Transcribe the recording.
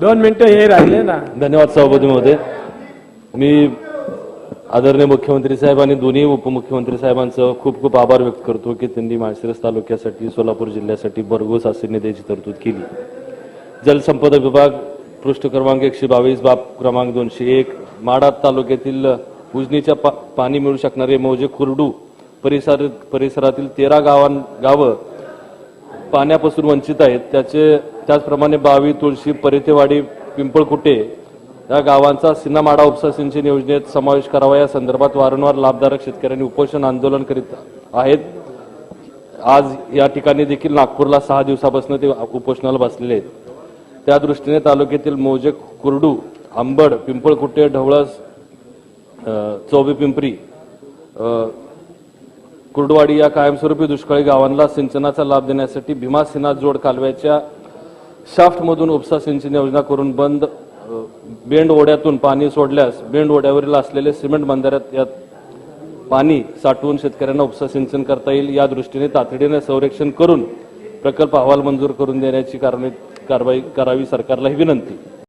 दोन मिनिटं हे राहिले ना. धन्यवाद सभापती महोदय. मी आदरणीय मुख्यमंत्री साहेब आणि दोन्ही उपमुख्यमंत्री साहेबांचं खूप खूप आभार व्यक्त करतो की त्यांनी माळशिरस तालुक्यासाठी सोलापूर जिल्ह्यासाठी भरघोस असे निधीची तरतूद केली. जलसंपदा विभाग पृष्ठ क्रमांक एकशे बावीस बाब क्रमांक दोनशे एक माडा तालुक्यातील उजनीच्या पा पाणी मिळू शकणारे मौजे खुर्डू परिसर परिसरातील तेरा गावां गावं पाण्यापासून वंचित आहेत. त्याचे त्याचप्रमाणे बावी तुळशी परितेवाडी पिंपळकुटे या गावांचा सिन्नामाडा उपसा सिंचन योजनेत समावेश करावा. या संदर्भात वारंवार लाभधारक शेतकऱ्यांनी उपोषण आंदोलन करीत आहेत. आज या ठिकाणी देखील नागपूरला सहा दिवसापासून ते उपोषणाला बसलेले आहेत. त्या दृष्टीने तालुक्यातील मोजे कुर्डू आंबड पिंपळकुटे ढवळस चौबे पिंपरी कुर्डवाडी या कायमस्वरूपी दुष्काळी गावांना सिंचनाचा लाभ देण्यासाठी भीमा सिन्हा जोड कालव्याच्या शाफ्टमधून उपसा सिंचन योजना करून बंद बेंड ओढ्यातून पाणी सोडल्यास बेंड ओढ्यावरील असलेले सिमेंट बंधाऱ्यात यात पाणी साठवून शेतकऱ्यांना उपसा सिंचन करता येईल. या दृष्टीने तातडीने संरक्षण करून प्रकल्प अहवाल मंजूर करून देण्याची कारणे- कारवाई करावी सरकारला ही विनंती.